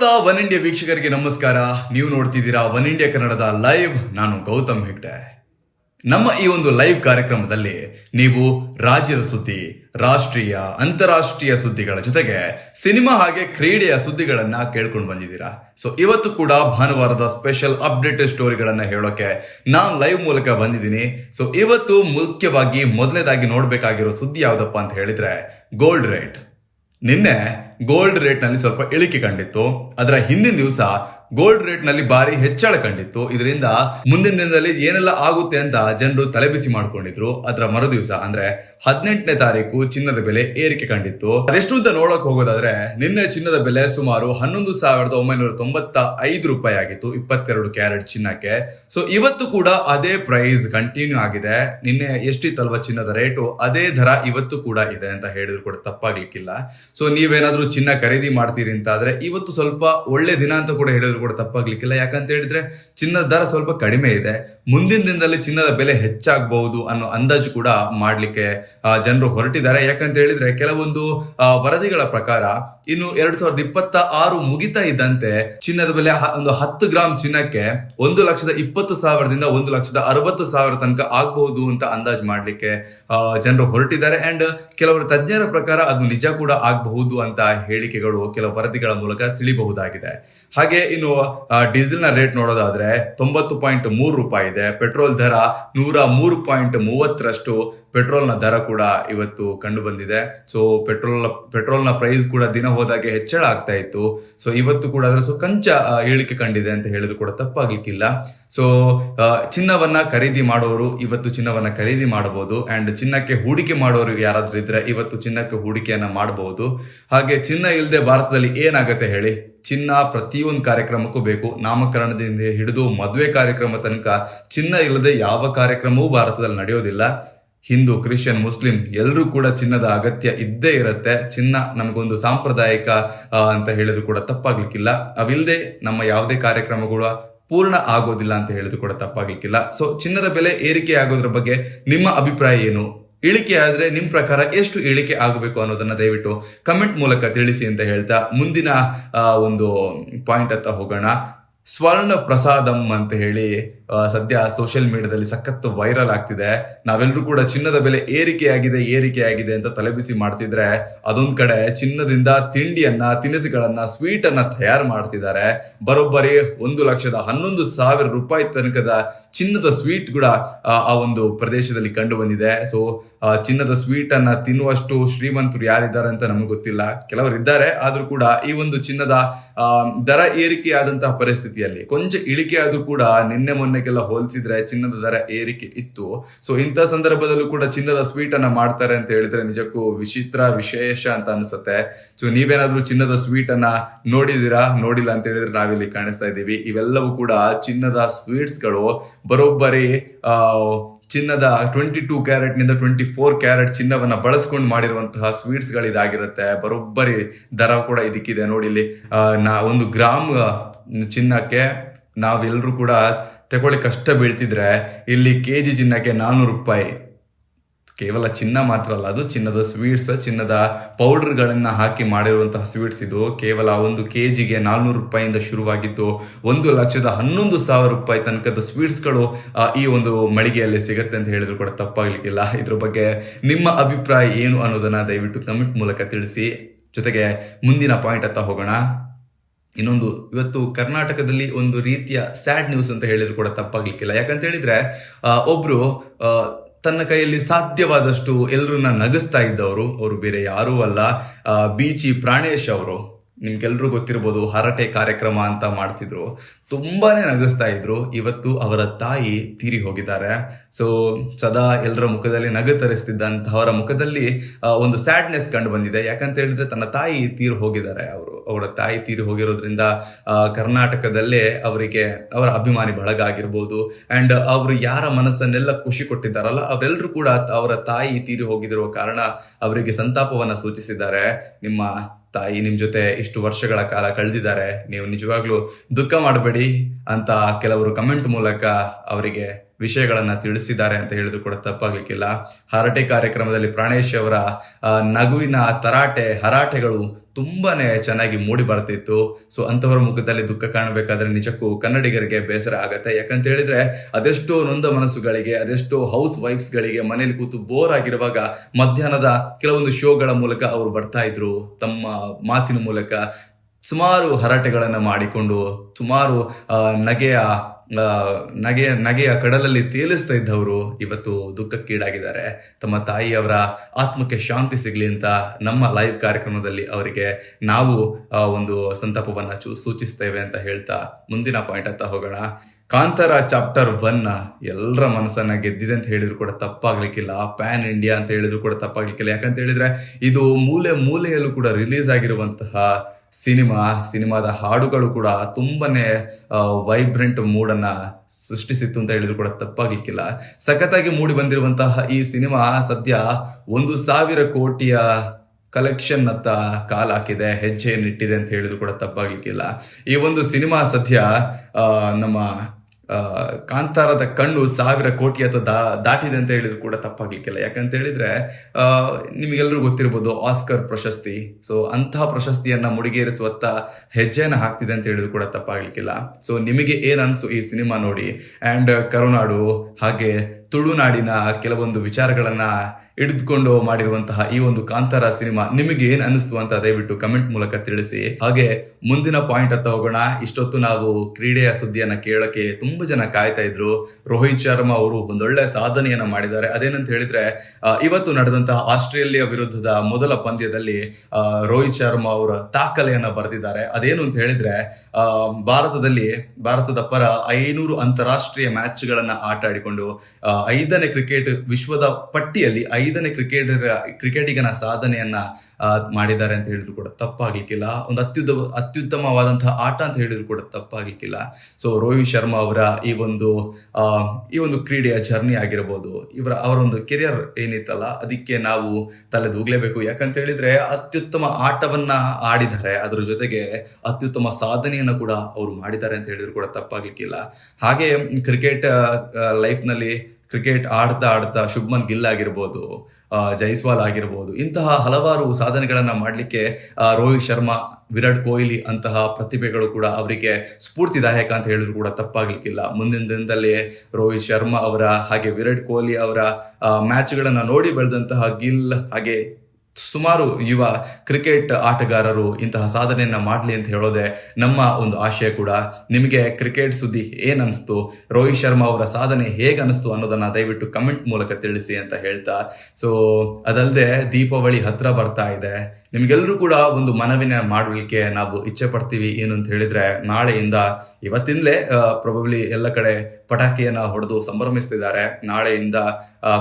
ಸಮಸ್ತ one India ವೀಕ್ಷಕರಿಗೆ ನಮಸ್ಕಾರ. ನೀವು ನೋಡ್ತಿದ್ದೀರಾ ಒನ್ ಇಂಡಿಯಾ ಕನ್ನಡದ ಲೈವ್. ನಾನು ಗೌತಮ್ ಹೆಗ್ಡೆ. ನಮ್ಮ ಈ ಒಂದು ಲೈವ್ ಕಾರ್ಯಕ್ರಮದಲ್ಲಿ ನೀವು ರಾಜ್ಯದ ಸುದ್ದಿ, ರಾಷ್ಟ್ರೀಯ, ಅಂತಾರಾಷ್ಟ್ರೀಯ ಸುದ್ದಿಗಳ ಜೊತೆಗೆ ಸಿನಿಮಾ ಹಾಗೆ ಕ್ರೀಡೆಯ ಸುದ್ದಿಗಳನ್ನ ಕೇಳ್ಕೊಂಡು ಬಂದಿದ್ದೀರಾ. ಸೊ ಇವತ್ತು ಕೂಡ ಭಾನುವಾರದ ಸ್ಪೆಷಲ್ ಅಪ್ಡೇಟೆಡ್ ಸ್ಟೋರಿಗಳನ್ನ ಹೇಳೋಕೆ ನಾನು ಲೈವ್ ಮೂಲಕ ಬಂದಿದ್ದೀನಿ. ಸೊ ಇವತ್ತು ಮುಖ್ಯವಾಗಿ ಮೊದಲನೇದಾಗಿ ನೋಡ್ಬೇಕಾಗಿರೋ ಸುದ್ದಿ ಯಾವ್ದಪ್ಪ ಅಂತ ಹೇಳಿದ್ರೆ ಗೋಲ್ಡ್ ರೇಟ್ ನಿನ್ನೆ ಗೋಲ್ಡ್ ರೇಟ್ನಲ್ಲಿ ಸ್ವಲ್ಪ ಇಳಿಕೆ ಕಂಡಿತ್ತು. ಅದರ ಹಿಂದಿನ ದಿವಸ ಗೋಲ್ಡ್ ರೇಟ್ನಲ್ಲಿ ಭಾರಿ ಹೆಚ್ಚಳ ಕಂಡಿತ್ತು. ಇದರಿಂದ ಮುಂದಿನ ದಿನದಲ್ಲಿ ಏನೆಲ್ಲ ಆಗುತ್ತೆ ಅಂತ ಜನರು ತಲೆಬಿಸಿ ಮಾಡ್ಕೊಂಡಿದ್ರು. ಅದರ ಮರು ದಿವಸ ಅಂದ್ರೆ ಹದಿನೆಂಟನೇ ತಾರೀಕು ಚಿನ್ನದ ಬೆಲೆ ಏರಿಕೆ ಕಂಡಿತ್ತು. ಅದೆಷ್ಟು ಅಂತ ನೋಡಕ್ ಹೋಗೋದಾದ್ರೆ ನಿನ್ನೆ ಚಿನ್ನದ ಬೆಲೆ ಸುಮಾರು ಹನ್ನೊಂದು ಸಾವಿರದ ಒಂಬೈನೂರ ತೊಂಬತ್ತ ಐದು ರೂಪಾಯಿ ಆಗಿತ್ತು, ಇಪ್ಪತ್ತೆರಡು ಕ್ಯಾರೆಟ್ ಚಿನ್ನಕ್ಕೆ. ಸೊ ಇವತ್ತು ಕೂಡ ಅದೇ ಪ್ರೈಸ್ ಕಂಟಿನ್ಯೂ ಆಗಿದೆ. ನಿನ್ನೆ ಎಷ್ಟಿತ್ತಲ್ವ ಚಿನ್ನದ ರೇಟು ಅದೇ ದರ ಇವತ್ತು ಕೂಡ ಇದೆ ಅಂತ ಹೇಳಿದ್ರು ಕೂಡ ತಪ್ಪಾಗ್ಲಿಕ್ಕಿಲ್ಲ. ಸೊ ನೀವೇನಾದ್ರೂ ಚಿನ್ನ ಖರೀದಿ ಮಾಡ್ತೀರಿ ಅಂತ ಆದ್ರೆ ಇವತ್ತು ಸ್ವಲ್ಪ ಒಳ್ಳೆ ದಿನ ಅಂತ ಕೂಡ ಹೇಳಿದ್ರು ಕೂಡ ತಪ್ಪಾಗ್ಲಿಕ್ಕಿಲ್ಲ. ಯಾಕಂತ ಹೇಳಿದ್ರೆ ಚಿನ್ನದ ದರ ಸ್ವಲ್ಪ ಕಡಿಮೆ ಇದೆ. ಮುಂದಿನ ದಿನದಲ್ಲಿ ಚಿನ್ನದ ಬೆಲೆ ಹೆಚ್ಚಾಗಬಹುದು ಅನ್ನೋ ಅಂದಾಜು ಕೂಡ ಮಾಡ್ಲಿಕ್ಕೆ ಜನರು ಹೊರಟಿದ್ದಾರೆ. ಯಾಕಂತ ಹೇಳಿದ್ರೆ ಕೆಲವೊಂದು ವರದಿಗಳ ಪ್ರಕಾರ ಇನ್ನು ಎರಡ್ ಸಾವಿರದ ಇಪ್ಪತ್ತ ಆರು ಮುಗಿತಾ ಇದ್ದಂತೆ ಚಿನ್ನದ ಬೆಲೆ ಒಂದು ಹತ್ತು ಗ್ರಾಮ್ ಚಿನ್ನಕ್ಕೆ ಒಂದು ಲಕ್ಷದ ಇಪ್ಪತ್ತು ಸಾವಿರದಿಂದ ಒಂದು ಲಕ್ಷದ ಅರವತ್ತು ಸಾವಿರ ತನಕ ಆಗಬಹುದು ಅಂತ ಅಂದಾಜು ಮಾಡ್ಲಿಕ್ಕೆ ಜನರು ಹೊರಟಿದ್ದಾರೆ. ಅಂಡ್ ಕೆಲವರು ತಜ್ಞರ ಪ್ರಕಾರ ಅದು ನಿಜ ಕೂಡ ಆಗಬಹುದು ಅಂತ ಹೇಳಿಕೆಗಳು ಕೆಲವು ವರದಿಗಳ ಮೂಲಕ ತಿಳಿಬಹುದಾಗಿದೆ. ಹಾಗೆ ಇನ್ನು ಡೀಸೆಲ್ನ ರೇಟ್ ನೋಡೋದಾದ್ರೆ ತೊಂಬತ್ತು ಪಾಯಿಂಟ್ ಮೂರು ರೂಪಾಯಿ ಇದೆ. ಪೆಟ್ರೋಲ್ ದರ ನೂರ ಮೂರು ಪಾಯಿಂಟ್ ಮೂವತ್ತರಷ್ಟು ಪೆಟ್ರೋಲ್ನ ದರ ಕೂಡ ಇವತ್ತು ಕಂಡು ಬಂದಿದೆ ಸೊ ಪೆಟ್ರೋಲ್ ಪೆಟ್ರೋಲ್ನ ಪ್ರೈಸ್ ಕೂಡ ದಿನ ಹೋದಾಗೆ ಹೆಚ್ಚಳ ಆಗ್ತಾ ಇತ್ತು. ಸೊ ಇವತ್ತು ಕೂಡ ಅದರ ಸೊ ಕಂಚ ಇಳಿಕೆ ಕಂಡಿದೆ ಅಂತ ಹೇಳಿದ್ರು ಕೂಡ ತಪ್ಪಾಗ್ಲಿಕ್ಕಿಲ್ಲ. ಸೊ ಚಿನ್ನವನ್ನ ಖರೀದಿ ಮಾಡೋರು ಇವತ್ತು ಚಿನ್ನವನ್ನ ಖರೀದಿ ಮಾಡಬಹುದು. ಅಂಡ್ ಚಿನ್ನಕ್ಕೆ ಹೂಡಿಕೆ ಮಾಡೋರು ಯಾರಾದ್ರೂ ಇದ್ರೆ ಇವತ್ತು ಚಿನ್ನಕ್ಕೆ ಹೂಡಿಕೆಯನ್ನ ಮಾಡಬಹುದು. ಹಾಗೆ ಚಿನ್ನ ಇಲ್ಲದೆ ಭಾರತದಲ್ಲಿ ಏನಾಗತ್ತೆ ಹೇಳಿ? ಚಿನ್ನ ಪ್ರತಿಯೊಂದು ಕಾರ್ಯಕ್ರಮಕ್ಕೂ ಬೇಕು. ನಾಮಕರಣದಿಂದ ಹಿಡಿದು ಮದುವೆ ಕಾರ್ಯಕ್ರಮ ತನಕ ಚಿನ್ನ ಇಲ್ಲದೆ ಯಾವ ಕಾರ್ಯಕ್ರಮವೂ ಭಾರತದಲ್ಲಿ ನಡೆಯೋದಿಲ್ಲ. ಹಿಂದೂ, ಕ್ರಿಶ್ಚಿಯನ್, ಮುಸ್ಲಿಂ ಎಲ್ಲರೂ ಕೂಡ ಚಿನ್ನದ ಅಗತ್ಯ ಇದ್ದೇ ಇರುತ್ತೆ. ಚಿನ್ನ ನಮಗೊಂದು ಸಾಂಪ್ರದಾಯಿಕ ಅಂತ ಹೇಳಿದ್ರು ಕೂಡ ತಪ್ಪಾಗ್ಲಿಕ್ಕಿಲ್ಲ. ಅವಿಲ್ಲದೆ ನಮ್ಮ ಯಾವುದೇ ಕಾರ್ಯಕ್ರಮಗಳು ಪೂರ್ಣ ಆಗೋದಿಲ್ಲ ಅಂತ ಹೇಳಿದ್ರು ಕೂಡ ತಪ್ಪಾಗ್ಲಿಕ್ಕಿಲ್ಲ. ಸೊ ಚಿನ್ನದ ಬೆಲೆ ಏರಿಕೆ ಆಗೋದ್ರ ಬಗ್ಗೆ ನಿಮ್ಮ ಅಭಿಪ್ರಾಯ ಏನು? ಇಳಿಕೆ ಆದ್ರೆ ನಿಮ್ ಪ್ರಕಾರ ಎಷ್ಟು ಇಳಿಕೆ ಆಗಬೇಕು ಅನ್ನೋದನ್ನ ದಯವಿಟ್ಟು ಕಮೆಂಟ್ ಮೂಲಕ ತಿಳಿಸಿ ಅಂತ ಹೇಳ್ತಾ ಮುಂದಿನ ಒಂದು ಪಾಯಿಂಟ್ ಅತ್ತ ಹೋಗೋಣ. ಸ್ವರ್ಣ ಪ್ರಸಾದಂ ಅಂತ ಹೇಳಿ ಸದ್ಯ ಸೋಷಿಯಲ್ ಮೀಡಿಯಾದಲ್ಲಿ ಸಖತ್ತು ವೈರಲ್ ಆಗ್ತಿದೆ. ನಾವೆಲ್ಲರೂ ಕೂಡ ಚಿನ್ನದ ಬೆಲೆ ಏರಿಕೆಯಾಗಿದೆ ಏರಿಕೆಯಾಗಿದೆ ಅಂತ ತಲೆಬಿಸಿ ಮಾಡ್ತಿದ್ರೆ ಅದೊಂದ್ ಕಡೆ ಚಿನ್ನದಿಂದ ತಿಂಡಿಯನ್ನ ತಿನಿಸುಗಳನ್ನ ಸ್ವೀಟ್ ಅನ್ನ ತಯಾರು ಮಾಡ್ತಿದ್ದಾರೆ. ಬರೋಬ್ಬರಿ ಒಂದು ಲಕ್ಷದ ಹನ್ನೊಂದು ಸಾವಿರ ರೂಪಾಯಿ ತನಕದ ಚಿನ್ನದ ಸ್ವೀಟ್ ಕೂಡ ಆ, ಒಂದು ಪ್ರದೇಶದಲ್ಲಿ ಕಂಡು ಬಂದಿದೆ. ಸೊ ಚಿನ್ನದ ಸ್ವೀಟ್ ಅನ್ನ ತಿನ್ನುವಷ್ಟು ಶ್ರೀಮಂತರು ಯಾರಿದ್ದಾರೆ ಅಂತ ನಮ್ಗೆ ಗೊತ್ತಿಲ್ಲ. ಕೆಲವರು ಇದ್ದಾರೆ ಆದ್ರೂ ಕೂಡ ಈ ಒಂದು ಚಿನ್ನದ ದರ ಏರಿಕೆಯಾದಂತಹ ಪರಿಸ್ಥಿತಿಯಲ್ಲಿ ಕೊಂಚ ಇಳಿಕೆ ಆದ್ರೂ ಕೂಡ ನಿನ್ನೆ ಮೊನ್ನೆಗೆಲ್ಲ ಹೋಲಿಸಿದ್ರೆ ಚಿನ್ನದ ದರ ಏರಿಕೆ ಇತ್ತು. ಸೊ ಇಂಥ ಸಂದರ್ಭದಲ್ಲೂ ಕೂಡ ಚಿನ್ನದ ಸ್ವೀಟ್ ಅನ್ನ ಮಾಡ್ತಾರೆ ಅಂತ ಹೇಳಿದ್ರೆ ನಿಜಕ್ಕೂ ವಿಚಿತ್ರ ವಿಶೇಷ ಅಂತ ಅನ್ಸುತ್ತೆ. ಸೊ ನೀವೇನಾದ್ರೂ ಚಿನ್ನದ ಸ್ವೀಟ್ ಅನ್ನ ನೋಡಿದೀರಾ ನೋಡಿಲ್ಲ ಅಂತ ಹೇಳಿದ್ರೆ ನಾವಿಲ್ಲಿ ಕಾಣಿಸ್ತಾ ಇದ್ದೀವಿ. ಇವೆಲ್ಲವೂ ಕೂಡ ಚಿನ್ನದ ಸ್ವೀಟ್ಸ್ಗಳು. ಬರೋಬ್ಬರಿ, ಆ, ಚಿನ್ನದ ಟ್ವೆಂಟಿ ಟೂ ಕ್ಯಾರೆಟ್ನಿಂದ ಟ್ವೆಂಟಿ ಫೋರ್ ಕ್ಯಾರೆಟ್ ಚಿನ್ನವನ್ನ ಬಳಸ್ಕೊಂಡು ಮಾಡಿರುವಂತಹ ಸ್ವೀಟ್ಸ್ಗಳು ಇದಾಗಿರುತ್ತೆ. ಬರೋಬ್ಬರಿ ದರ ಕೂಡ ಇದಕ್ಕಿದೆ ನೋಡಿ ಇಲ್ಲಿ ನಾ ಒಂದು ಗ್ರಾಮ್ ಚಿನ್ನಕ್ಕೆ ನಾವೆಲ್ಲರೂ ಕೂಡ ತಗೊಳ್ಳಿ, ಕಷ್ಟ ಬೀಳ್ತಿದ್ರೆ ಇಲ್ಲಿ ಕೆ ಜಿ ಚಿನ್ನಕ್ಕೆ ನಾನ್ನೂರು ರೂಪಾಯಿ. ಕೇವಲ ಚಿನ್ನ ಮಾತ್ರ ಅಲ್ಲ, ಅದು ಚಿನ್ನದ ಸ್ವೀಟ್ಸ್ ಚಿನ್ನದ ಪೌಡರ್ಗಳನ್ನ ಹಾಕಿ ಮಾಡಿರುವಂತಹ ಸ್ವೀಟ್ಸ್ ಇದು. ಕೇವಲ ಒಂದು ಕೆ ಜಿಗೆ ನಾಲ್ನೂರು ರೂಪಾಯಿಂದ ಶುರುವಾಗಿದ್ದು, ಒಂದು ಲಕ್ಷದ ಹನ್ನೊಂದು ಸಾವಿರ ರೂಪಾಯಿ ತನಕದ ಸ್ವೀಟ್ಸ್ಗಳು ಈ ಒಂದು ಮಳಿಗೆಯಲ್ಲಿ ಸಿಗುತ್ತೆ ಅಂತ ಹೇಳಿದ್ರು ಕೂಡ ತಪ್ಪಾಗ್ಲಿಕ್ಕಿಲ್ಲ. ಇದ್ರ ಬಗ್ಗೆ ನಿಮ್ಮ ಅಭಿಪ್ರಾಯ ಏನು ಅನ್ನೋದನ್ನ ದಯವಿಟ್ಟು ಕಮೆಂಟ್ ಮೂಲಕ ತಿಳಿಸಿ. ಜೊತೆಗೆ ಮುಂದಿನ ಪಾಯಿಂಟ್ ಅತ್ತ ಹೋಗೋಣ. ಇನ್ನೊಂದು, ಇವತ್ತು ಕರ್ನಾಟಕದಲ್ಲಿ ಒಂದು ರೀತಿಯ ಸ್ಯಾಡ್ ನ್ಯೂಸ್ ಅಂತ ಹೇಳಿದ್ರು ಕೂಡ ತಪ್ಪಾಗ್ಲಿಕ್ಕಿಲ್ಲ. ಯಾಕಂತ ಹೇಳಿದ್ರೆ ಒಬ್ರು ತನ್ನ ಕೈಯಲ್ಲಿ ಸಾಧ್ಯವಾದಷ್ಟು ಎಲ್ಲರನ್ನ ನಗಿಸ್ತಾ ಇದ್ದವರು, ಅವರು ಬೇರೆ ಯಾರೂ ಅಲ್ಲ ಬಿ ಪ್ರಾಣೇಶ್ ಅವರು ನಿಮ್ಗೆಲ್ರೂ ಗೊತ್ತಿರ್ಬೋದು ಹರಟೆ ಕಾರ್ಯಕ್ರಮ ಅಂತ ಮಾಡ್ತಿದ್ರು ತುಂಬಾನೇ ನಗಿಸ್ತಾ ಇದ್ರು. ಇವತ್ತು ಅವರ ತಾಯಿ ತೀರಿ ಹೋಗಿದ್ದಾರೆ. ಸೊ ಸದಾ ಎಲ್ಲರ ಮುಖದಲ್ಲಿ ನಗು ತರಿಸ್ತಿದ್ದಂತಹವರ ಮುಖದಲ್ಲಿ ಒಂದು ಸ್ಯಾಡ್ನೆಸ್ ಕಂಡು ಬಂದಿದೆ. ಯಾಕಂತ ಹೇಳಿದ್ರೆ ತನ್ನ ತಾಯಿ ತೀರಿ ಹೋಗಿದ್ದಾರೆ ಅವರು. ಅವರ ತಾಯಿ ತೀರಿ ಹೋಗಿರೋದ್ರಿಂದ ಕರ್ನಾಟಕದಲ್ಲೇ ಅವರಿಗೆ ಅವರ ಅಭಿಮಾನಿ ಬಳಗ ಆಗಿರ್ಬೋದು ಅಂಡ್ ಅವರು ಯಾರ ಮನಸ್ಸನ್ನೆಲ್ಲ ಖುಷಿ ಕೊಟ್ಟಿದ್ದಾರಲ್ಲ ಅವರೆಲ್ಲರೂ ಕೂಡ ಅವರ ತಾಯಿ ತೀರಿ ಹೋಗಿದಿರುವ ಕಾರಣ ಅವರಿಗೆ ಸಂತಾಪವನ್ನ ಸೂಚಿಸಿದ್ದಾರೆ. ನಿಮ್ಮ ತಾಯಿ ನಿಮ್ ಜೊತೆ ಇಷ್ಟು ವರ್ಷಗಳ ಕಾಲ ಕಳೆದಿದ್ದಾರೆ, ನೀವು ನಿಜವಾಗ್ಲೂ ದುಃಖ ಮಾಡಬೇಡಿ ಅಂತ ಕೆಲವರು ಕಮೆಂಟ್ ಮೂಲಕ ಅವರಿಗೆ ವಿಷಯಗಳನ್ನ ತಿಳಿಸಿದ್ದಾರೆ ಅಂತ ಹೇಳಿದ್ರು ಕೂಡ ತಪ್ಪಾಗ್ಲಿಕ್ಕಿಲ್ಲ. ಹರಟೆ ಕಾರ್ಯಕ್ರಮದಲ್ಲಿ ಪ್ರಾಣೇಶ್ ಅವರ ನಗುವಿನ ತರಾಟೆ, ಹರಾಟೆಗಳು ತುಂಬಾನೇ ಚೆನ್ನಾಗಿ ಮೂಡಿ ಬರ್ತಿತ್ತು. ಸೊ ಅಂತವರ ಮುಖದಲ್ಲಿ ದುಃಖ ಕಾಣಬೇಕಾದ್ರೆ ನಿಜಕ್ಕೂ ಕನ್ನಡಿಗರಿಗೆ ಬೇಸರ ಆಗತ್ತೆ. ಯಾಕಂತ ಹೇಳಿದ್ರೆ ಅದೆಷ್ಟೋ ನೊಂದ ಮನಸ್ಸುಗಳಿಗೆ, ಅದೆಷ್ಟೋ ಹೌಸ್ ವೈಫ್ಸ್ ಗಳಿಗೆ ಮನೇಲಿ ಕೂತು ಬೋರ್ ಆಗಿರುವಾಗ ಮಧ್ಯಾಹ್ನದ ಕೆಲವೊಂದು ಶೋಗಳ ಮೂಲಕ ಅವರು ಬರ್ತಾ ಇದ್ರು. ತಮ್ಮ ಮಾತಿನ ಮೂಲಕ ಸುಮಾರು ಹರಟೆಗಳನ್ನು ಮಾಡಿಕೊಂಡು, ಸುಮಾರು ನಗೆಯ ಆ, ನಗೆಯ ಕಡಲಲ್ಲಿ ತೇಲಿಸ್ತಾ ಇದ್ದವರು ಇವತ್ತು ದುಃಖಕ್ಕೀಡಾಗಿದ್ದಾರೆ ತಮ್ಮ ತಾಯಿಯವರ ಆತ್ಮಕ್ಕೆ ಶಾಂತಿ ಸಿಗ್ಲಿ ಅಂತ ನಮ್ಮ ಲೈವ್ ಕಾರ್ಯಕ್ರಮದಲ್ಲಿ ಅವರಿಗೆ ನಾವು ಒಂದು ಸಂತಾಪವನ್ನ ಸೂಚಿಸ್ತೇವೆ ಅಂತ ಹೇಳ್ತಾ ಮುಂದಿನ ಪಾಯಿಂಟ್ ಅಂತ ಹೋಗೋಣ. ಕಾಂತಾರ ಚಾಪ್ಟರ್ ಒನ್ ಎಲ್ಲರ ಮನಸ್ಸನ್ನ ಗೆದ್ದಿದೆ ಅಂತ ಹೇಳಿದ್ರು ಕೂಡ ತಪ್ಪಾಗ್ಲಿಕ್ಕಿಲ್ಲ. ಪ್ಯಾನ್ ಇಂಡಿಯಾ ಅಂತ ಹೇಳಿದ್ರು ಕೂಡ ತಪ್ಪಾಗ್ಲಿಕ್ಕಿಲ್ಲ. ಯಾಕಂತ ಹೇಳಿದ್ರೆ ಇದು ಮೂಲೆ ಮೂಲೆಯಲ್ಲೂ ಕೂಡ ರಿಲೀಸ್ ಆಗಿರುವಂತಹ ಸಿನಿಮಾ, ಸಿನಿಮಾದ ಹಾಡುಗಳು ಕೂಡ ತುಂಬಾನೇ ವೈಬ್ರೆಂಟ್ ಮೂಡನ್ನ ಸೃಷ್ಟಿಸಿತ್ತು ಅಂತ ಹೇಳಿದ್ರು ಕೂಡ ತಪ್ಪಾಗ್ಲಿಕ್ಕಿಲ್ಲ. ಸಖತ್ತಾಗಿ ಮೂಡಿ ಬಂದಿರುವಂತಹ ಈ ಸಿನಿಮಾ ಸದ್ಯ ಒಂದು ಸಾವಿರ ಕೋಟಿಯ ಕಲೆಕ್ಷನ್ ಅತ್ತ ಕಾಲ್ ಹಾಕಿದೆ ಅಂತ ಹೇಳಿದ್ರು ಕೂಡ ತಪ್ಪಾಗ್ಲಿಕ್ಕಿಲ್ಲ. ಈ ಒಂದು ಸಿನಿಮಾ ಸದ್ಯ ನಮ್ಮ ಕಾಂತಾರದ ಕಣ್ಣು ಸಾವಿರ ಕೋಟಿ ಅಥವಾ ದಾ, ದಾಟಿದೆ ಅಂತ ಹೇಳಿದ್ರು ಕೂಡ ತಪ್ಪಾಗ್ಲಿಕ್ಕಿಲ್ಲ. ಯಾಕಂತ ಹೇಳಿದ್ರೆ ನಿಮಗೆಲ್ಲರೂ ಗೊತ್ತಿರ್ಬೋದು, ಆಸ್ಕರ್ ಪ್ರಶಸ್ತಿ. ಸೊ ಅಂತಹ ಪ್ರಶಸ್ತಿಯನ್ನ ಮುಡಿಗೇರಿಸುವತ್ತ ಹೆಜ್ಜೆಯನ್ನು ಹಾಕ್ತಿದೆ ಅಂತ ಹೇಳಿದ್ರು ಕೂಡ ತಪ್ಪಾಗ್ಲಿಕ್ಕಿಲ್ಲ. ಸೊ ನಿಮಗೆ ಏನ್ ಅನ್ಸು ಈ ಸಿನಿಮಾ ನೋಡಿ? ಅಂಡ್ ಕರುನಾಡು ಹಾಗೆ ತುಳುನಾಡಿನ ಕೆಲವೊಂದು ವಿಚಾರಗಳನ್ನ ಹಿಡಿದುಕೊಂಡು ಮಾಡಿರುವಂತಹ ಈ ಒಂದು ಕಾಂತಾರ ಸಿನಿಮಾ ನಿಮಗೆ ಏನ್ ಅನಿಸ್ತು ಅಂತ ದಯವಿಟ್ಟು ಕಮೆಂಟ್ ಮೂಲಕ ತಿಳಿಸಿ. ಹಾಗೆ ಮುಂದಿನ ಪಾಯಿಂಟ್ ಅಂತ ಹೋಗೋಣ. ಇಷ್ಟೊತ್ತು ನಾವು ಕ್ರೀಡೆಯ ಸುದ್ದಿಯನ್ನ ಕೇಳಕ್ಕೆ ತುಂಬಾ ಜನ ಕಾಯ್ತಾ ಇದ್ರು. ರೋಹಿತ್ ಶರ್ಮಾ ಅವರು ಒಂದೊಳ್ಳೆ ಸಾಧನೆಯನ್ನ ಮಾಡಿದ್ದಾರೆ. ಅದೇನಂತ ಹೇಳಿದ್ರೆ ಇವತ್ತು ನಡೆದಂತಹ ಆಸ್ಟ್ರೇಲಿಯಾ ವಿರುದ್ಧದ ಮೊದಲ ಪಂದ್ಯದಲ್ಲಿ ರೋಹಿತ್ ಶರ್ಮಾ ಅವರ ದಾಖಲೆಯನ್ನ ಬರೆದಿದ್ದಾರೆ. ಅದೇನು ಅಂತ ಹೇಳಿದ್ರೆ ಭಾರತದಲ್ಲಿ, ಭಾರತದ ಪರ ಐನೂರು ಅಂತಾರಾಷ್ಟ್ರೀಯ ಮ್ಯಾಚ್ಗಳನ್ನ ಆಟ ಆಡಿಕೊಂಡು ಐದನೇ ಕ್ರಿಕೆಟ್ ವಿಶ್ವದ ಪಟ್ಟಿಯಲ್ಲಿ ಐದನೇ ಕ್ರಿಕೆಟರ್, ಕ್ರಿಕೆಟಿಗನ ಸಾಧನೆಯನ್ನ ಮಾಡಿದ್ದಾರೆ ಅಂತ ಹೇಳಿದ್ರು ಕೂಡ ತಪ್ಪಾಗ್ಲಿಕ್ಕಿಲ್ಲ. ಒಂದು ಅತ್ಯುತ್ತಮ ಅತ್ಯುತ್ತಮವಾದಂತಹ ಆಟ ಅಂತ ಹೇಳಿದ್ರು ಕೂಡ ತಪ್ಪಾಗ್ಲಿಕ್ಕಿಲ್ಲ. ಸೊ ರೋಹಿತ್ ಶರ್ಮಾ ಅವರ ಈ ಒಂದು ಈ ಒಂದು ಕ್ರೀಡೆಯ ಜರ್ನಿ ಆಗಿರಬಹುದು ಇವರ ಅವರ ಒಂದು ಕೆರಿಯರ್ ಏನಿತ್ತಲ್ಲ, ಅದಕ್ಕೆ ನಾವು ತಲೆದೂಗ್ಲೇಬೇಕು ಯಾಕಂತ ಹೇಳಿದ್ರೆ ಅತ್ಯುತ್ತಮ ಆಟವನ್ನ ಆಡಿದ್ದಾರೆ. ಅದರ ಜೊತೆಗೆ ಅತ್ಯುತ್ತಮ ಸಾಧನೆಯನ್ನ ಕೂಡ ಅವರು ಮಾಡಿದ್ದಾರೆ ಅಂತ ಹೇಳಿದ್ರು ಕೂಡ ತಪ್ಪಾಗ್ಲಿಕ್ಕಿಲ್ಲ. ಹಾಗೆ, ಕ್ರಿಕೆಟ್ ಲೈಫ್ನಲ್ಲಿ ಕ್ರಿಕೆಟ್ ಆಡ್ತಾ ಆಡ್ತಾ ಶುಭ್ಮನ್ ಗಿಲ್ ಆಗಿರ್ಬೋದು ಜೈಸ್ವಾಲ್ ಆಗಿರ್ಬೋದು, ಇಂತಹ ಹಲವಾರು ಸಾಧನೆಗಳನ್ನ ಮಾಡಲಿಕ್ಕೆ ರೋಹಿತ್ ಶರ್ಮಾ, ವಿರಾಟ್ ಕೊಹ್ಲಿ ಅಂತಹ ಪ್ರತಿಭೆಗಳು ಕೂಡ ಅವರಿಗೆ ಸ್ಫೂರ್ತಿದಾಯಕ ಅಂತ ಹೇಳಿದ್ರು ಕೂಡ ತಪ್ಪಾಗ್ಲಿಕ್ಕಿಲ್ಲ. ಮುಂದಿನ ದಿನದಲ್ಲಿ ರೋಹಿತ್ ಶರ್ಮಾ ಅವರ ಹಾಗೆ ವಿರಾಟ್ ಕೊಹ್ಲಿ ಅವರ ಮ್ಯಾಚ್ಗಳನ್ನ ನೋಡಿ ಬೆಳೆದಂತಹ ಗಿಲ್ ಹಾಗೆ ಸುಮಾರು ಯುವ ಕ್ರಿಕೆಟ್ ಆಟಗಾರರು ಇಂತಹ ಸಾಧನೆಯನ್ನ ಮಾಡಲಿ ಅಂತ ಹೇಳೋದೆ ನಮ್ಮ ಒಂದು ಆಶಯ ಕೂಡ. ನಿಮಗೆ ಕ್ರಿಕೆಟ್ ಸುದ್ದಿ ಏನ್ ಅನಿಸ್ತು ರೋಹಿತ್ ಶರ್ಮಾ ಅವರ ಸಾಧನೆ ಹೇಗೆ ಅನಿಸ್ತು ಅನ್ನೋದನ್ನ ದಯವಿಟ್ಟು ಕಮೆಂಟ್ ಮೂಲಕ ತಿಳಿಸಿ ಅಂತ ಹೇಳ್ತಾ. ಸೊ ಅದಲ್ಲದೆ ದೀಪಾವಳಿ ಹತ್ರ ಬರ್ತಾ ಇದೆ. ನಿಮ್ಗೆಲ್ಲರೂ ಕೂಡ ಒಂದು ಮನವಿನ ಮಾಡಲಿಕ್ಕೆ ನಾವು ಇಚ್ಛೆ ಪಡ್ತೀವಿ ಏನು ಅಂತ ಹೇಳಿದ್ರೆ, ನಾಳೆಯಿಂದ ಇವತ್ತಿಂದಲೇ ಪ್ರೊಬಬ್ಲಿ ಎಲ್ಲ ಕಡೆ ಪಟಾಕಿಯನ್ನ ಹೊಡೆದು ಸಂಭ್ರಮಿಸ್ತಿದ್ದಾರೆ. ನಾಳೆಯಿಂದ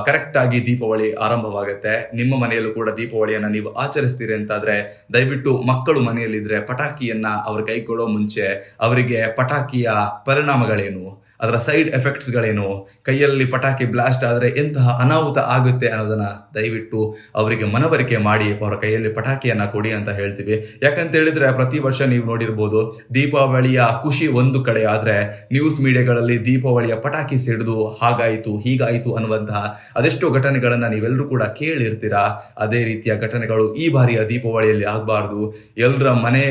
ಕರೆಕ್ಟ್ ಆಗಿ ದೀಪಾವಳಿ ಆರಂಭವಾಗುತ್ತೆ. ನಿಮ್ಮ ಮನೆಯಲ್ಲೂ ಕೂಡ ದೀಪಾವಳಿಯನ್ನ ನೀವು ಆಚರಿಸ್ತೀರಿ ಅಂತಾದ್ರೆ, ದಯವಿಟ್ಟು ಮಕ್ಕಳು ಮನೆಯಲ್ಲಿದ್ರೆ ಪಟಾಕಿಯನ್ನ ಅವ್ರ ಕೈಗೊಳ್ಳೋ ಮುಂಚೆ ಅವರಿಗೆ ಪಟಾಕಿಯ ಪರಿಣಾಮಗಳೇನು? ಅದರ ಸೈಡ್ ಎಫೆಕ್ಟ್ಸ್ಗಳೇನು ಕೈಯಲ್ಲಿ ಪಟಾಕಿ ಬ್ಲಾಸ್ಟ್ ಆದರೆ ಎಂತಹ ಅನಾಹುತ ಆಗುತ್ತೆ ಅನ್ನೋದನ್ನ ದಯವಿಟ್ಟು ಅವರಿಗೆ ಮನವರಿಕೆ ಮಾಡಿ, ಅವರ ಕೈಯಲ್ಲಿ ಪಟಾಕಿಯನ್ನ ಕೊಡಿ ಅಂತ ಹೇಳ್ತೀವಿ. ಯಾಕಂತ ಹೇಳಿದ್ರೆ ಪ್ರತಿ ವರ್ಷ ನೀವು ನೋಡಿರ್ಬೋದು, ದೀಪಾವಳಿಯ ಖುಷಿ ಒಂದು ಕಡೆ ಆದರೆ ನ್ಯೂಸ್ ಮೀಡಿಯಾಗಳಲ್ಲಿ ದೀಪಾವಳಿಯ ಪಟಾಕಿ ಸಿಡಿದು ಹಾಗಾಯಿತು, ಹೀಗಾಯಿತು ಅನ್ನುವಂತಹ ಅದೆಷ್ಟೋ ಘಟನೆಗಳನ್ನು ನೀವೆಲ್ಲರೂ ಕೂಡ ಕೇಳಿರ್ತೀರಾ. ಅದೇ ರೀತಿಯ ಘಟನೆಗಳು ಈ ಬಾರಿಯ ದೀಪಾವಳಿಯಲ್ಲಿ ಆಗಬಾರ್ದು. ಎಲ್ಲರ ಮನೆ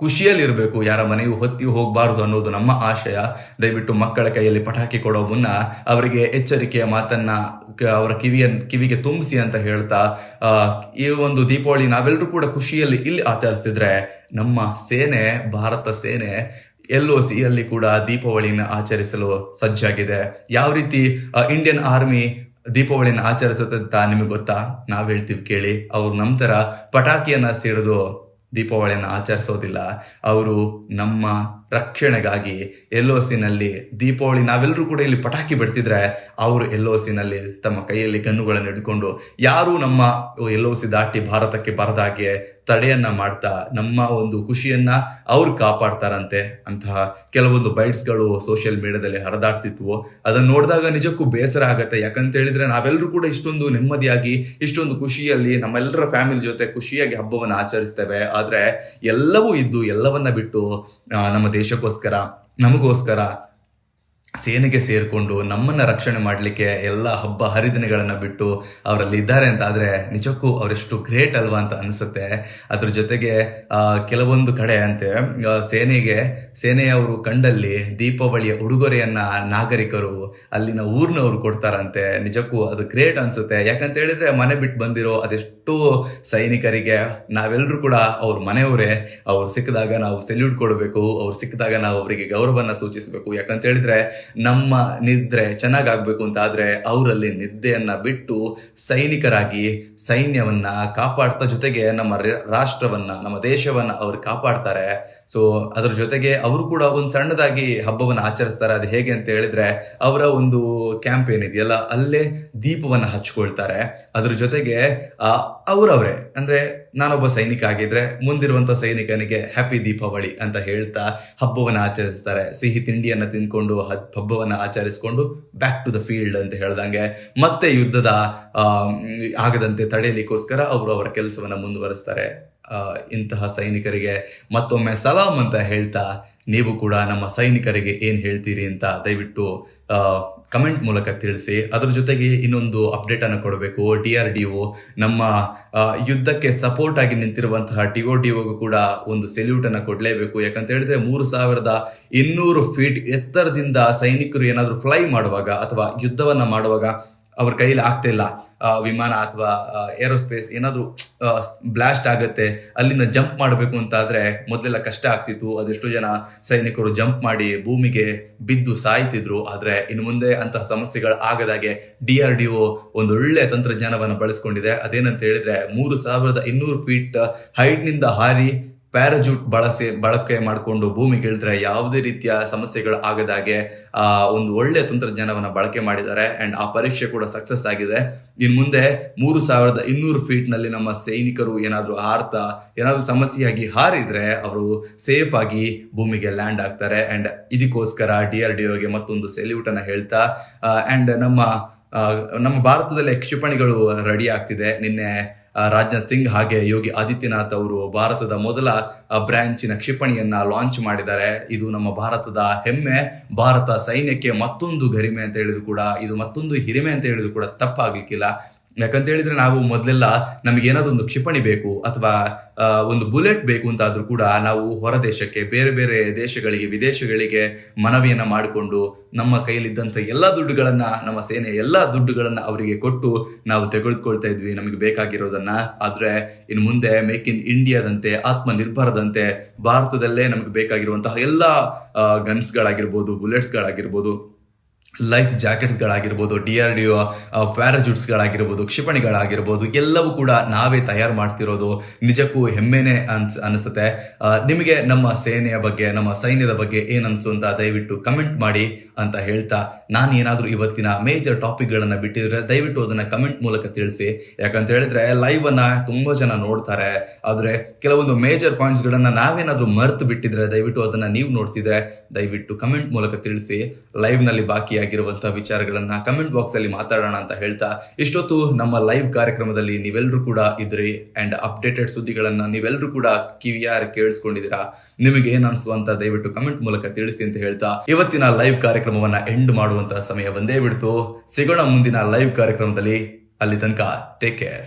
ಖುಷಿಯಲ್ಲಿರಬೇಕು. ಯಾರ ಮನೆಯೂ ಹೊತ್ತಿ ಹೋಗಬಾರ್ದು ಅನ್ನೋದು ನಮ್ಮ ಆಶಯ. ದಯವಿಟ್ಟು ಮಕ್ಕಳ ಕೈಯಲ್ಲಿ ಪಟಾಕಿ ಕೊಡೋ ಮುನ್ನ ಅವರಿಗೆ ಎಚ್ಚರಿಕೆಯ ಮಾತನ್ನ ಅವರ ಕಿವಿಯ ಕಿವಿಗೆ ತುಂಬಿಸಿ ಅಂತ ಹೇಳ್ತಾ ಈ ಒಂದು ದೀಪಾವಳಿ ನಾವೆಲ್ಲರೂ ಕೂಡ ಖುಷಿಯಲ್ಲಿ ಇಲ್ಲಿ ಆಚರಿಸಿದ್ರೆ ನಮ್ಮ ಸೇನೆ, ಭಾರತ ಸೇನೆ, ಎಲ್ ಒ ಸಿಯಲ್ಲಿ ಕೂಡ ದೀಪಾವಳಿಯನ್ನು ಆಚರಿಸಲು ಸಜ್ಜಾಗಿದೆ. ಯಾವ ರೀತಿ ಇಂಡಿಯನ್ ಆರ್ಮಿ ದೀಪಾವಳಿಯನ್ನು ಆಚರಿಸುತ್ತೆ ಅಂತ ನಿಮಗೆ ಗೊತ್ತಾ? ನಾವ್ ಹೇಳ್ತೀವಿ ಕೇಳಿ. ಅವ್ರು ನಮ್ಮ ತರ ಪಟಾಕಿಯನ್ನ ಸಿಡಿದು ದೀಪಾವಳಿಯನ್ನು ಆಚರಿಸೋದಿಲ್ಲ. ಅವರು ನಮ್ಮ ರಕ್ಷಣೆಗಾಗಿ ಎಲ್ ಸಿನಲ್ಲಿ ದೀಪಾವಳಿ ನಾವೆಲ್ಲರೂ ಕೂಡ ಇಲ್ಲಿ ಪಟಾಕಿ ಬಿಡ್ತಿದ್ರೆ ಅವರು ಎಲ್ ಸಿನಲ್ಲಿ ತಮ್ಮ ಕೈಯಲ್ಲಿ ಗನ್ನುಗಳನ್ನು ಹಿಡ್ಕೊಂಡು, ಯಾರು ನಮ್ಮ ಎಲ್ ಸಿ ದಾಟಿ ಭಾರತಕ್ಕೆ ಬರದ ಹಾಗೆ ತಡೆಯನ್ನ ಮಾಡ್ತಾ, ನಮ್ಮ ಒಂದು ಖುಷಿಯನ್ನ ಅವ್ರು ಕಾಪಾಡ್ತಾರಂತೆ ಅಂತಹ ಕೆಲವೊಂದು ಬೈಟ್ಸ್ಗಳು ಸೋಷಿಯಲ್ ಮೀಡಿಯಾದಲ್ಲಿ ಹರಿದಾಡ್ತಿದ್ವು. ಅದನ್ನ ನೋಡಿದಾಗ ನಿಜಕ್ಕೂ ಬೇಸರ ಆಗುತ್ತೆ. ಯಾಕಂತ ಹೇಳಿದ್ರೆ ನಾವೆಲ್ಲರೂ ಕೂಡ ಇಷ್ಟೊಂದು ನೆಮ್ಮದಿಯಾಗಿ, ಇಷ್ಟೊಂದು ಖುಷಿಯಲ್ಲಿ ನಮ್ಮೆಲ್ಲರ ಫ್ಯಾಮಿಲಿ ಜೊತೆ ಖುಷಿಯಾಗಿ ಹಬ್ಬವನ್ನು ಆಚರಿಸ್ತೇವೆ. ಆದ್ರೆ ಎಲ್ಲವೂ ಇದ್ದು ಎಲ್ಲವನ್ನ ಬಿಟ್ಟು ನಮ್ಮ ದೇಶಕ್ಕೋಸ್ಕರ ನಮಗೋಸ್ಕರ ಸೇನೆಗೆ ಸೇರಿಕೊಂಡು ನಮ್ಮನ್ನ ರಕ್ಷಣೆ ಮಾಡಲಿಕ್ಕೆ ಎಲ್ಲ ಹಬ್ಬ ಹರಿದಿನಗಳನ್ನ ಬಿಟ್ಟು ಅವರಲ್ಲಿ ಇದ್ದಾರೆ ಅಂತ ಆದ್ರೆ ನಿಜಕ್ಕೂ ಅವರೆಷ್ಟು ಗ್ರೇಟ್ ಅಲ್ವಾ ಅಂತ ಅನಿಸುತ್ತೆ. ಅದ್ರ ಜೊತೆಗೆ ಕೆಲವೊಂದು ಕಡೆ ಅಂತೆ ಸೇನೆಗೆ, ಸೇನೆಯವರು ಕಂಡಲ್ಲಿ ದೀಪಾವಳಿಯ ಉಡುಗೊರೆಯನ್ನ ನಾಗರಿಕರು ಅಲ್ಲಿನ ಊರಿನವರು ಕೊಡ್ತಾರಂತೆ. ನಿಜಕ್ಕೂ ಅದು ಗ್ರೇಟ್ ಅನ್ಸುತ್ತೆ. ಯಾಕಂತ ಹೇಳಿದ್ರೆ ಮನೆ ಬಿಟ್ಟು ಬಂದಿರೋ ಅದೆಷ್ಟೋ ಸೈನಿಕರಿಗೆ ನಾವೆಲ್ಲರೂ ಕೂಡ ಅವ್ರ ಮನೆಯವರೇ. ಅವ್ರು ಸಿಕ್ಕಿದಾಗ ನಾವು ಸೆಲ್ಯೂಟ್ ಕೊಡಬೇಕು, ಅವ್ರು ಸಿಕ್ಕಿದಾಗ ನಾವು ಅವರಿಗೆ ಗೌರವನ ಸೂಚಿಸಬೇಕು. ಯಾಕಂತ ಹೇಳಿದ್ರೆ ನಮ್ಮ ನಿದ್ರೆ ಚೆನ್ನಾಗಾಗ್ಬೇಕು ಅಂತ ಆದರೆ ಅವರಲ್ಲಿ ನಿದ್ದೆಯನ್ನ ಬಿಟ್ಟು ಸೈನಿಕರಾಗಿ ಸೈನ್ಯವನ್ನ ಕಾಪಾಡ್ತಾ ಜೊತೆಗೆ ನಮ್ಮ ರಾಷ್ಟ್ರವನ್ನ, ನಮ್ಮ ದೇಶವನ್ನ ಅವರು ಕಾಪಾಡ್ತಾರೆ. ಸೊ ಅದ್ರ ಜೊತೆಗೆ ಅವರು ಕೂಡ ಒಂದು ಸಣ್ಣದಾಗಿ ಹಬ್ಬವನ್ನ ಆಚರಿಸ್ತಾರೆ. ಅದು ಹೇಗೆ ಅಂತ ಹೇಳಿದ್ರೆ ಅವರ ಒಂದು ಕ್ಯಾಂಪೇನ್ ಇದೆಯಲ್ಲ ಅಲ್ಲೇ ದೀಪವನ್ನ ಹಚ್ಕೊಳ್ತಾರೆ. ಅದ್ರ ಜೊತೆಗೆ ಅವರವರೇ, ಅಂದ್ರೆ ನಾನೊಬ್ಬ ಸೈನಿಕ ಆಗಿದ್ರೆ ಮುಂದಿರುವಂತ ಸೈನಿಕನಿಗೆ ಹ್ಯಾಪಿ ದೀಪಾವಳಿ ಅಂತ ಹೇಳ್ತಾ ಹಬ್ಬವನ್ನ ಆಚರಿಸ್ತಾರೆ. ಸಿಹಿ ತಿಂಡಿಯನ್ನ ತಿನ್ಕೊಂಡು ಹದ್- ಹಬ್ಬವನ್ನ ಆಚರಿಸ್ಕೊಂಡು ಬ್ಯಾಕ್ ಟು ದ ಫೀಲ್ಡ್ ಅಂತ ಹೇಳ್ದಂಗೆ ಮತ್ತೆ ಯುದ್ಧದ ಆಗದಂತೆ ತಡೆಯಲಿಕ್ಕೋಸ್ಕರ ಅವರು ಅವರ ಕೆಲಸವನ್ನ ಮುಂದುವರಿಸ್ತಾರೆ. ಇಂತಹ ಸೈನಿಕರಿಗೆ ಮತ್ತೊಮ್ಮೆ ಸಲಾಂ ಅಂತ ಹೇಳ್ತಾ ನೀವು ಕೂಡ ನಮ್ಮ ಸೈನಿಕರಿಗೆ ಏನು ಹೇಳ್ತೀರಿ ಅಂತ ದಯವಿಟ್ಟು ಕಮೆಂಟ್ ಮೂಲಕ ತಿಳಿಸಿ. ಅದರ ಜೊತೆಗೆ ಇನ್ನೊಂದು ಅಪ್ಡೇಟ್ ಅನ್ನು ಕೊಡಬೇಕು. ಡಿ ಆರ್ ಡಿ ನಮ್ಮ ಯುದ್ಧಕ್ಕೆ ಸಪೋರ್ಟ್ ಆಗಿ ನಿಂತಿರುವಂತಹ ಡಿ ಒ ಕೂಡ ಒಂದು ಸೆಲ್ಯೂಟ್ ಅನ್ನು ಕೊಡಲೇಬೇಕು. ಯಾಕಂತ ಹೇಳಿದ್ರೆ ಮೂರು ಸಾವಿರದ ಇನ್ನೂರು ಫೀಟ್ ಎತ್ತರದಿಂದ ಸೈನಿಕರು ಏನಾದರೂ ಫ್ಲೈ ಮಾಡುವಾಗ ಅಥವಾ ಯುದ್ಧವನ್ನ ಮಾಡುವಾಗ ಅವ್ರ ಕೈಯಲ್ಲಿ ಆಗ್ತಿಲ್ಲ ವಿಮಾನ ಅಥವಾ ಏರೋಸ್ಪೇಸ್ ಏನಾದರೂ ಬ್ಲಾಸ್ಟ್ ಆಗುತ್ತೆ, ಅಲ್ಲಿಂದ ಜಂಪ್ ಮಾಡಬೇಕು ಅಂತ ಆದ್ರೆ ಮೊದಲೆಲ್ಲ ಕಷ್ಟ ಆಗ್ತಿತ್ತು. ಅದೆಷ್ಟೋ ಜನ ಸೈನಿಕರು ಜಂಪ್ ಮಾಡಿ ಭೂಮಿಗೆ ಬಿದ್ದು ಸಾಯ್ತಿದ್ರು. ಆದ್ರೆ ಇನ್ನು ಮುಂದೆ ಅಂತಹ ಸಮಸ್ಯೆಗಳು ಆಗದಾಗೆ ಡಿ ಆರ್ ಡಿ ಒ ಒಳ್ಳೆ ತಂತ್ರಜ್ಞಾನವನ್ನು ಬಳಸ್ಕೊಂಡಿದೆ. ಅದೇನಂತ ಹೇಳಿದ್ರೆ ಮೂರು ಸಾವಿರದ ಇನ್ನೂರು ಫೀಟ್ ಹೈಟ್ನಿಂದ ಹಾರಿ ಪ್ಯಾರಾಜೂಟ್ ಬಳಸಿ ಬಳಕೆ ಮಾಡಿಕೊಂಡು ಭೂಮಿಗೆ ಇಳಿದ್ರೆ ಯಾವುದೇ ರೀತಿಯ ಸಮಸ್ಯೆಗಳು ಆಗದಾಗೆ, ಆ, ಒಂದು ಒಳ್ಳೆಯ ತಂತ್ರಜ್ಞಾನವನ್ನು ಬಳಕೆ ಮಾಡಿದ್ದಾರೆ. ಅಂಡ್ ಆ ಪರೀಕ್ಷೆ ಕೂಡ ಸಕ್ಸಸ್ ಆಗಿದೆ. ಇನ್ ಮುಂದೆ ಮೂರು ಸಾವಿರದ ಇನ್ನೂರು ಫೀಟ್ನಲ್ಲಿ ನಮ್ಮ ಸೈನಿಕರು ಏನಾದರೂ ಹಾರ್ತಾ ಏನಾದರೂ ಸಮಸ್ಯೆಯಾಗಿ ಹಾರಿದ್ರೆ ಅವರು ಸೇಫ್ ಆಗಿ ಭೂಮಿಗೆ ಲ್ಯಾಂಡ್ ಆಗ್ತಾರೆ ಅಂಡ್ ಇದಕ್ಕೋಸ್ಕರ ಡಿ ಆರ್ ಡಿ ಒಗೆ ಮತ್ತೊಂದು ಸೆಲ್ಯೂಟ್ ಅನ್ನ ಹೇಳ್ತಾ ಅಂಡ್ ನಮ್ಮ ನಮ್ಮ ಭಾರತದಲ್ಲಿ ಕ್ಷಿಪಣಿಗಳು ರೆಡಿ ಆಗ್ತಿದೆ. ನಿನ್ನೆ ರಾಜನಾಥ್ ಸಿಂಗ್ ಹಾಗೆ ಯೋಗಿ ಆದಿತ್ಯನಾಥ್ ಅವರು ಭಾರತದ ಮೊದಲ ಬ್ರ್ಯಾಂಚಿನ ಕ್ಷಿಪಣಿಯನ್ನ ಲಾಂಚ್ ಮಾಡಿದ್ದಾರೆ. ಇದು ನಮ್ಮ ಭಾರತದ ಹೆಮ್ಮೆ. ಭಾರತ ಸೈನ್ಯಕ್ಕೆ ಮತ್ತೊಂದು ಗರಿಮೆ ಅಂತ ಹೇಳಿದ್ರು ಕೂಡ, ಇದು ಮತ್ತೊಂದು ಹಿರಿಮೆ ಅಂತ ಹೇಳಿದ್ರು ಕೂಡ ತಪ್ಪಾಗ್ಲಿಕ್ಕಿಲ್ಲ. ಯಾಕಂತ ಹೇಳಿದ್ರೆ ನಾವು ಮೊದಲೆಲ್ಲ ನಮಗೆ ಏನಾದ್ರು ಒಂದು ಕ್ಷಿಪಣಿ ಬೇಕು ಅಥವಾ ಒಂದು ಬುಲೆಟ್ ಬೇಕು ಅಂತ ಆದ್ರೂ ಕೂಡ ನಾವು ಹೊರ ದೇಶಕ್ಕೆ ಬೇರೆ ಬೇರೆ ದೇಶಗಳಿಗೆ, ವಿದೇಶಗಳಿಗೆ ಮನವಿಯನ್ನ ಮಾಡಿಕೊಂಡು ನಮ್ಮ ಕೈಯಲ್ಲಿದ್ದಂಥ ಎಲ್ಲ ದುಡ್ಡುಗಳನ್ನ, ನಮ್ಮ ಸೇನೆ ಎಲ್ಲ ದುಡ್ಡುಗಳನ್ನ ಅವರಿಗೆ ಕೊಟ್ಟು ನಾವು ತೆಗೆದುಕೊಳ್ತಾ ಇದ್ವಿ. ನಮಗೆ ಬೇಕಾಗಿರೋದನ್ನ. ಆದ್ರೆ ಇನ್ನು ಮುಂದೆ ಮೇಕ್ ಇನ್ ಇಂಡಿಯಾದಂತೆ, ಆತ್ಮನಿರ್ಭರದಂತೆ ಭಾರತದಲ್ಲೇ ನಮಗೆ ಬೇಕಾಗಿರುವಂತಹ ಎಲ್ಲ ಗನ್ಸ್ಗಳಾಗಿರ್ಬೋದು ಬುಲೆಟ್ಸ್ಗಳಾಗಿರ್ಬೋದು ಲೈಫ್ ಜಾಕೆಟ್ಸ್ಗಳಾಗಿರ್ಬೋದು, ಡಿ ಆರ್ ಡಿ ಪ್ಯಾರಾಜೂಟ್ಸ್ಗಳಾಗಿರ್ಬೋದು ಕ್ಷಿಪಣಿಗಳಾಗಿರ್ಬೋದು, ಎಲ್ಲವೂ ಕೂಡ ನಾವೇ ತಯಾರು ಮಾಡ್ತಿರೋದು ನಿಜಕ್ಕೂ ಹೆಮ್ಮೆನೆ ಅನ್ಸ್, ಅನಿಸುತ್ತೆ. ನಿಮಗೆ ನಮ್ಮ ಸೇನೆಯ ಬಗ್ಗೆ, ನಮ್ಮ ಸೈನ್ಯದ ಬಗ್ಗೆ ಏನನ್ಸು ಅಂತ ದಯವಿಟ್ಟು ಕಮೆಂಟ್ ಮಾಡಿ ಅಂತ ಹೇಳ್ತಾ ನಾನು ಏನಾದರೂ ಇವತ್ತಿನ ಮೇಜರ್ ಟಾಪಿಕ್ಗಳನ್ನ ಬಿಟ್ಟಿದ್ರೆ ದಯವಿಟ್ಟು ಅದನ್ನ ಕಮೆಂಟ್ ಮೂಲಕ ತಿಳಿಸಿ. ಯಾಕಂತ ಹೇಳಿದ್ರೆ ಲೈವ್ ಅನ್ನ ತುಂಬಾ ಜನ ನೋಡ್ತಾರೆ. ಆದ್ರೆ ಕೆಲವೊಂದು ಮೇಜರ್ ಪಾಯಿಂಟ್ಸ್ ನಾವೇನಾದರೂ ನಾವೇನಾದ್ರೂ ಮರ್ತು ಬಿಟ್ಟಿದ್ರೆ ದಯವಿಟ್ಟು ಅದನ್ನ ನೀವು ನೋಡ್ತಿದ್ರೆ ದಯವಿಟ್ಟು ಕಮೆಂಟ್ ಮೂಲಕ ತಿಳಿಸಿ ಲೈವ್ನಲ್ಲಿ ಬಾಕಿಯಾಗಿರುವಂತಹ ವಿಚಾರಗಳನ್ನ ಕಮೆಂಟ್ ಬಾಕ್ಸ್ ಅಲ್ಲಿ ಮಾತಾಡೋಣ ಅಂತ ಹೇಳ್ತಾ, ಇಷ್ಟೊತ್ತು ನಮ್ಮ ಲೈವ್ ಕಾರ್ಯಕ್ರಮದಲ್ಲಿ ನೀವೆಲ್ಲರೂ ಕೂಡ ಇದ್ರಿ ಅಂಡ್ ಅಪ್ಡೇಟೆಡ್ ಸುದ್ದಿಗಳನ್ನ ನೀವೆಲ್ಲರೂ ಕೂಡ ಕಿವಿಯಾರ ಕೇಳಿಸ್ಕೊಂಡಿದ್ದೀರಾ, ನಿಮಗೆ ಏನ್ ಅನ್ಸುವಂತ ದಯವಿಟ್ಟು ಕಮೆಂಟ್ ಮೂಲಕ ತಿಳಿಸಿ ಅಂತ ಹೇಳ್ತಾ, ಇವತ್ತಿನ ಲೈವ್ ಕಾರ್ಯಕ್ರಮವನ್ನ ಎಂಡ್ ಮಾಡುವಂತಹ ಸಮಯ ಬಂದೇ ಬಿಡ್ತು. ಸಿಗೋಣ ಮುಂದಿನ ಲೈವ್ ಕಾರ್ಯಕ್ರಮದಲ್ಲಿ, ಅಲ್ಲಿ ತನಕ ಟೇಕ್ ಕೇರ್